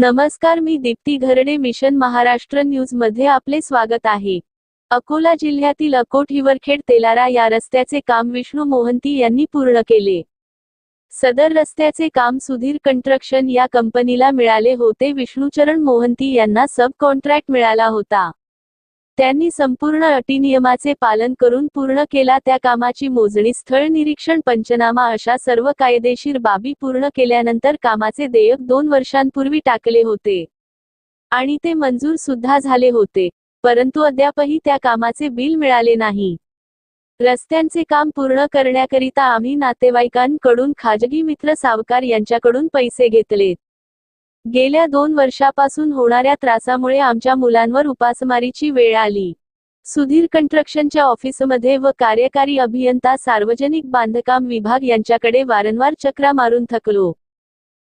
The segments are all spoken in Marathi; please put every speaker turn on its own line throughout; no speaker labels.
नमस्कार मी दीप्ती घरडे मिशन महाराष्ट्र न्यूजमध्ये आपले स्वागत आहे. अकोला जिल्ह्यातील अकोट हिवरखेड तेलारा या रस्त्याचे काम विष्णू मोहंती यांनी पूर्ण केले. सदर रस्त्याचे काम सुधीर कंस्ट्रक्शन या कंपनीला मिळाले होते. विष्णूचरण मोहंती यांना सब कॉन्ट्रॅक्ट मिळाला होता. त्यांनी संपूर्ण अटीनियमाचे पालन करून पूर्ण केला त्या कामाची मोजणी स्थळ निरीक्षण पंचनामा अशा सर्व कायदेशीर बाबी पूर्ण केल्यानंतर कामाचे देयक दोन वर्षांपूर्वी टाकले होते. आणि ते मंजूर सुद्धा झाले होते परंतु अद्यापही त्या कामाचे बिल मिळाले नाही. रस्त्यांचे काम पूर्ण करण्याकरिता आम्ही नातेवाईकांकडून खाजगी मित्र सावकार यांच्याकडून पैसे घेतलेत. गेल्या दोन वर्षापासून होणाऱ्या त्रासामुळे आमच्या मुलांवर उपासमारीची वेळ आली. सुधीर कंस्ट्रक्शनच्या ऑफिसमध्ये व कार्यकारी अभियंता सार्वजनिक बांधकाम विभाग यांच्याकडे वारंवार चक्रा मारून थकलो.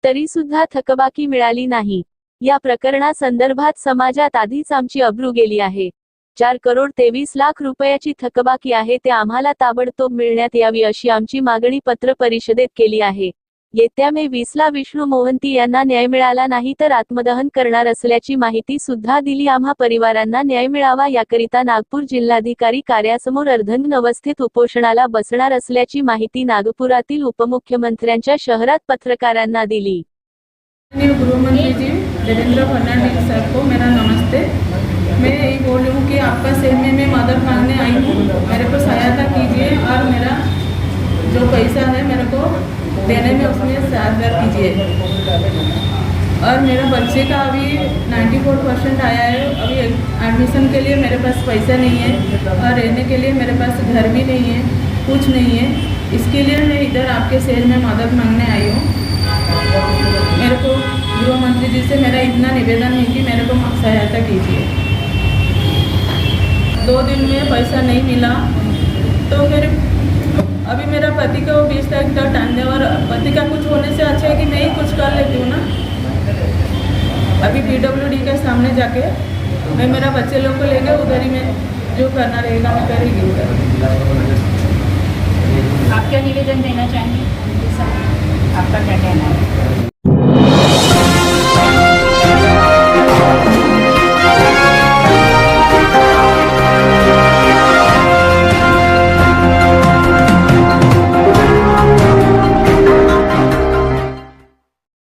तरी सुद्धा थकबाकी मिळाली नाही. या प्रकरणासंदर्भात समाजात आधीच आमची अब्रू गेली आहे. चार करोड तेवीस लाख रुपयाची थकबाकी आहे ते आम्हाला ताबडतोब मिळण्यात यावी अशी आमची मागणी पत्र परिषदेत केली आहे. येत्या मे वीसला विष्णू मोहंती यांना न्याय मिळाला नाही तर आत्मदहन करणार असल्याची माहिती सुद्धा दिली आम्हा परिवारांना न्याय मिळावा याकरिता नागपूर जिल्हाधिकारी कार्यासमोर अर्धन अवस्थेत उपोषणाला बसणार असल्याची माहिती नागपुरातील उपमुख्यमंत्र्यांच्या शहरात पत्रकारांना दिली.
देवेंद्र फडणवीस सर को मेरा नमस्ते. मैं यही बोल रही हूँ कि आपका सेल में मैं मदद मांगने आई हूँ। मेरे को सहायता कीजिए और मेरा जो पैसा है मेरे को देने में उसमें सहायता कीजिए। और मेरे बच्चे का अभी 94 परसेंट आया है। अभी एडमिशन के लिए मेरे पास पैसा नहीं है और रहने के लिए मेरे पास घर भी नहीं है, कुछ नहीं है। इसके लिए मैं इधर आपके शहर में मदद मांगने आई हूँ। मेरे को गृह मंत्री जी से मेरा इतना निवेदन है कि मेरे को सहायता कीजिए। दो दिन में पैसा नहीं मिला तो फिर अभी मेरा पति को बीस तारीख तक टाइम दे और पति का कुछ होने से अच्छा है कि नहीं कुछ कर लेती हूँ ना? अभी पी डब्ल्यू डी के सामने जाके मैं मेरा बच्चे लोग को लेके उधर ही मैं जो करना रहेगा, मैं करेगी उधर
आप क्या निवेदन देना चाहेंगे? आपका क्या कहना है?